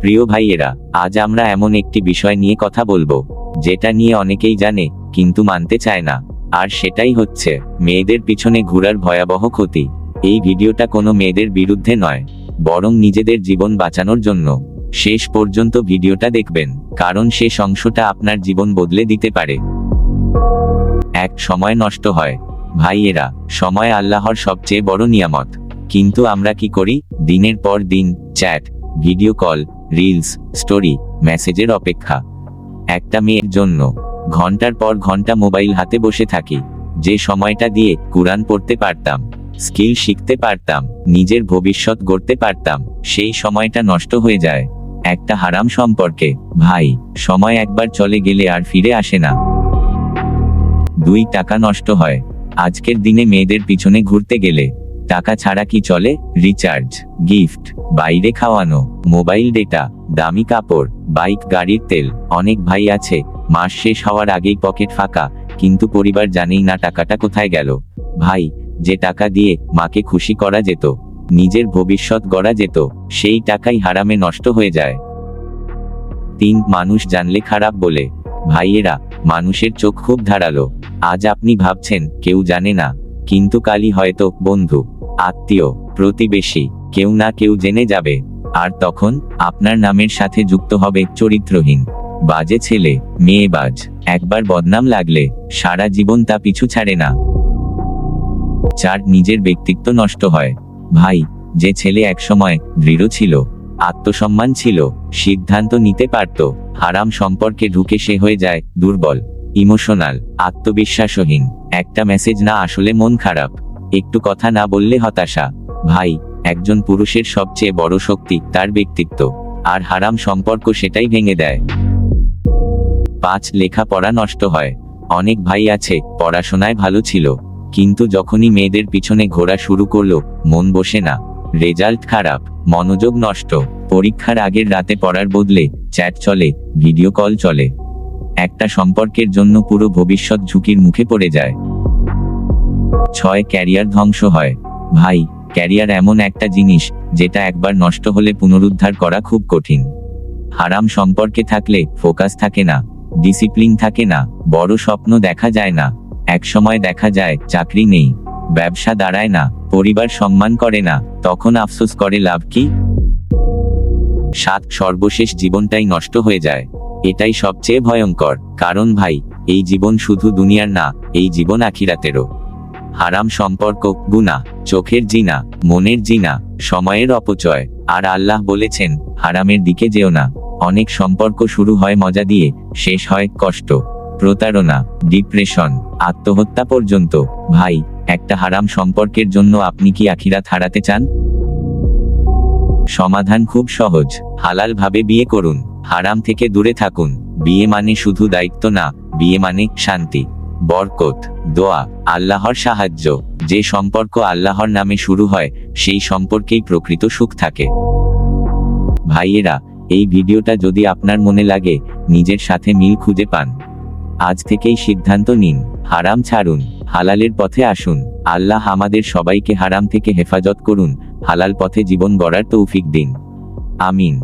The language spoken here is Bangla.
প্রিয় ভাইয়েরা, আজ আমরা এমন একটি বিষয় নিয়ে কথা বলব, যেটা নিয়ে অনেকেই জানে, কিন্তু মানতে চায় না। আর সেটাই হচ্ছে, মেয়েদের পিছনে ঘোরার ভয়াবহ ক্ষতি। এই ভিডিওটা কোনো মেয়েদের বিরুদ্ধে নয়, বরং নিজেদের জীবন বাঁচানোর জন্য। শেষ পর্যন্ত ভিডিওটা দেখবেন, কারণ শেষ অংশটা আপনার জীবন বদলে দিতে পারে। এক, সময় নষ্ট হয়। ভাইয়েরা, সময় আল্লাহর সবচেয়ে বড় নিয়ামত। কিন্তু আমরা কি করি? দিনের পর দিন, chat, video call reels story মেসেজের অপেক্ষা। একটা মেয়ের জন্য, ঘণ্টার পর ঘণ্টা মোবাইল হাতে বসে থাকি, যে সময়টা দিয়ে কুরআন পড়তে পারতাম স্কিল শিখতে পারতাম, নিজের ভবিষ্যৎ গড়তে পারতাম, সেই সময়টা নষ্ট হয়ে যায়। একটা হারাম সম্পর্কে, ভাই, সময় একবার চলে গেলে আর ফিরে আসে না। দুই, টাকা নষ্ট হয়। আজকের দিনে মেয়েদের পিছনে ঘুরতে গেলে টাকা ছাড়া কি চলে? রিচার্জ, গিফট, বাইরে খাওয়ানো, মোবাইল ডেটা, দামি কাপড়, বাইক, গাড়ির তেল। অনেক ভাই আছে, মাস শেষ হওয়ার আগেই পকেট ফাঁকা, কিন্তু পরিবার জানেই না টাকাটা কোথায় গেল। ভাই, যে টাকা দিয়ে মাকে খুশি করা যেত, নিজের ভবিষ্যৎ গড়া যেত, সেই টাকাই হারামে নষ্ট হয়ে যায়। তিন, মানুষ জানলে খারাপ বলে। ভাইয়েরা, মানুষের চোখ খুব ধারালো। আজ আপনি ভাবছেন, কেউ জানে না, কিন্তু কালই হয়তো, বন্ধু। আত্মীয়, প্রতিবেশী, কেউ না কেউ জেনে যাবে। আর তখন, আপনার নামের সাথে যুক্ত হবে চরিত্রহীন। বাজে ছেলে, মেয়ে বাজ। একবার বদনাম লাগলে, সারা জীবন তা পিছু ছাড়ে না। চার, নিজের ব্যক্তিত্ব নষ্ট হয়। ভাই, যে ছেলে একসময় দৃঢ় ছিল, আত্মসম্মান ছিল, সিদ্ধান্ত নিতে পারত, হারাম সম্পর্কে ঢুকে সে হয়ে যায় দুর্বল, ইমোশনাল, আত্মবিশ্বাসহীন। একটা মেসেজ না আসলে মন খারাপ। একটু কথা না বললে হতাশা। ভাই, একজন পুরুষের সবচেয়ে বড় শক্তি তার ব্যক্তিত্ব। আর হারাম সম্পর্ক সেটাই ভেঙে দেয়। পাঁচ, লেখাপড়া নষ্ট হয়। অনেক ভাই আছে, পড়াশোনায় ভালো ছিল। কিন্তু যখনই মেয়েদের পিছনে ঘোরা শুরু করল, মন বসে না। রেজাল্ট খারাপ, মনোযোগ নষ্ট। পরীক্ষার আগের রাতে পড়ার বদলে চ্যাট চলে, ভিডিও কল চলে। একটা সম্পর্কের জন্য পুরো ভবিষ্যৎ ঝুঁকির মুখে পড়ে যায়। ছয় ক্যারিয়ার ধ্বংস হয়। ভাই, ক্যারিয়ার এমন একটা জিনিস, যেটা একবার নষ্ট হলে পুনরুদ্ধার করা খুব কঠিন। হারাম সম্পর্কে থাকলে ফোকাস থাকে না, ডিসিপ্লিন থাকে না, বড় স্বপ্ন দেখা যায় না। একসময় দেখা যায়, চাকরি নেই, ব্যবসা দাঁড়ায় না, পরিবার সম্মান করে না, তখন আফসোস করে লাভ কি? সাত, সর্বশেষ জীবনটাই নষ্ট হয়ে যায়। এটাই সবচেয়ে ভয়ঙ্কর, কারণ ভাই, এই জীবন শুধু দুনিয়ার না, এই জীবন আখিরাতেরও। হারাম সম্পর্ক গুনা চোখের জিনা, মনের জিনা, সময়ের অপচয়। আর আল্লাহ বলেছেন, হারামের দিকে যেও না। অনেক সম্পর্ক শুরু হয় মজা দিয়ে, শেষ হয় কষ্ট। প্রতারণা, ডিপ্রেশন, আত্মহত্যা পর্যন্ত। ভাই, একটা হারাম সম্পর্কের জন্য আপনি কি আখিরাত হারাতে চান? সমাধান খুব সহজ। হালাল ভাবে বিয়ে করুন। হারাম থেকে দূরে থাকুন। বিয়ে মানে শুধু দায়িত্ব না, বিয়ে মানে শান্তি। বরকত, দোয়া, আল্লাহর সাহায্য, যে সম্পর্ক আল্লাহর নামে শুরু হয়, সেই সম্পর্কেই প্রকৃত সুখ থাকে। ভাইয়েরা, এই ভিডিওটা যদি আপনার মনে লাগে, নিজের সাথে মিল খুঁজে পান। আজ থেকেই সিদ্ধান্ত নিন, হারাম ছাড়ুন, হালালের পথে আসুন, আল্লাহ আমাদের সবাইকে হারাম থেকে হেফাজত করুন, হালাল পথে জীবন গড়ার তৌফিক দিন। আমিন।